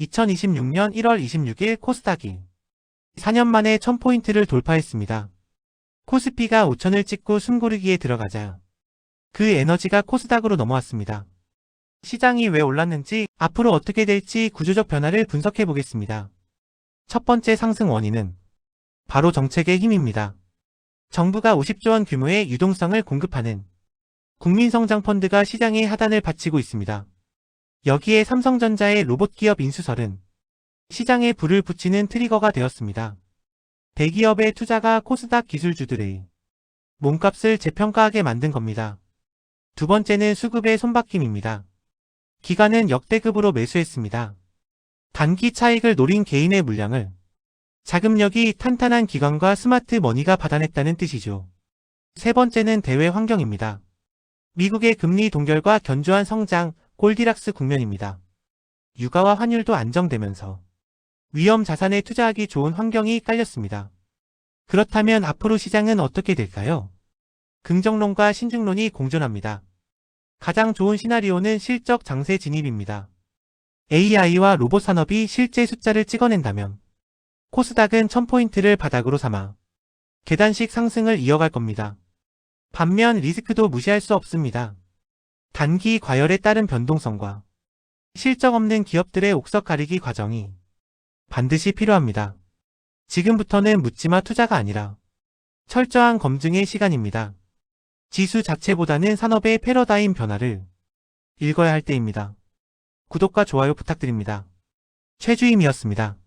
2026년 1월 26일 코스닥이 4년 만에 1000포인트를 돌파했습니다. 코스피가 5000을 찍고 숨고르기에 들어가자 그 에너지가 코스닥으로 넘어왔습니다. 시장이 왜 올랐는지 앞으로 어떻게 될지 구조적 변화를 분석해 보겠습니다. 첫 번째 상승 원인은 바로 정책의 힘입니다. 정부가 50조 원 규모의 유동성을 공급하는 국민성장펀드가 시장의 하단을 받치고 있습니다. 여기에 삼성전자의 로봇 기업 인수설은 시장에 불을 붙이는 트리거가 되었습니다. 대기업의 투자가 코스닥 기술주들의 몸값을 재평가하게 만든 겁니다. 두 번째는 수급의 손바뀜입니다. 기관은 역대급으로 매수했습니다. 단기 차익을 노린 개인의 물량을 자금력이 탄탄한 기관과 스마트 머니가 받아냈다는 뜻이죠. 세 번째는 대외 환경입니다. 미국의 금리 동결과 견조한 성장, 골디락스 국면입니다. 유가와 환율도 안정되면서 위험 자산에 투자하기 좋은 환경이 깔렸습니다. 그렇다면 앞으로 시장은 어떻게 될까요? 긍정론과 신중론이 공존합니다. 가장 좋은 시나리오는 실적 장세 진입입니다. AI와 로봇 산업이 실제 숫자를 찍어낸다면 코스닥은 1000포인트를 바닥으로 삼아 계단식 상승을 이어갈 겁니다. 반면 리스크도 무시할 수 없습니다. 단기 과열에 따른 변동성과 실적 없는 기업들의 옥석 가리기 과정이 반드시 필요합니다. 지금부터는 묻지마 투자가 아니라 철저한 검증의 시간입니다. 지수 자체보다는 산업의 패러다임 변화를 읽어야 할 때입니다. 구독과 좋아요 부탁드립니다. 최주임이었습니다.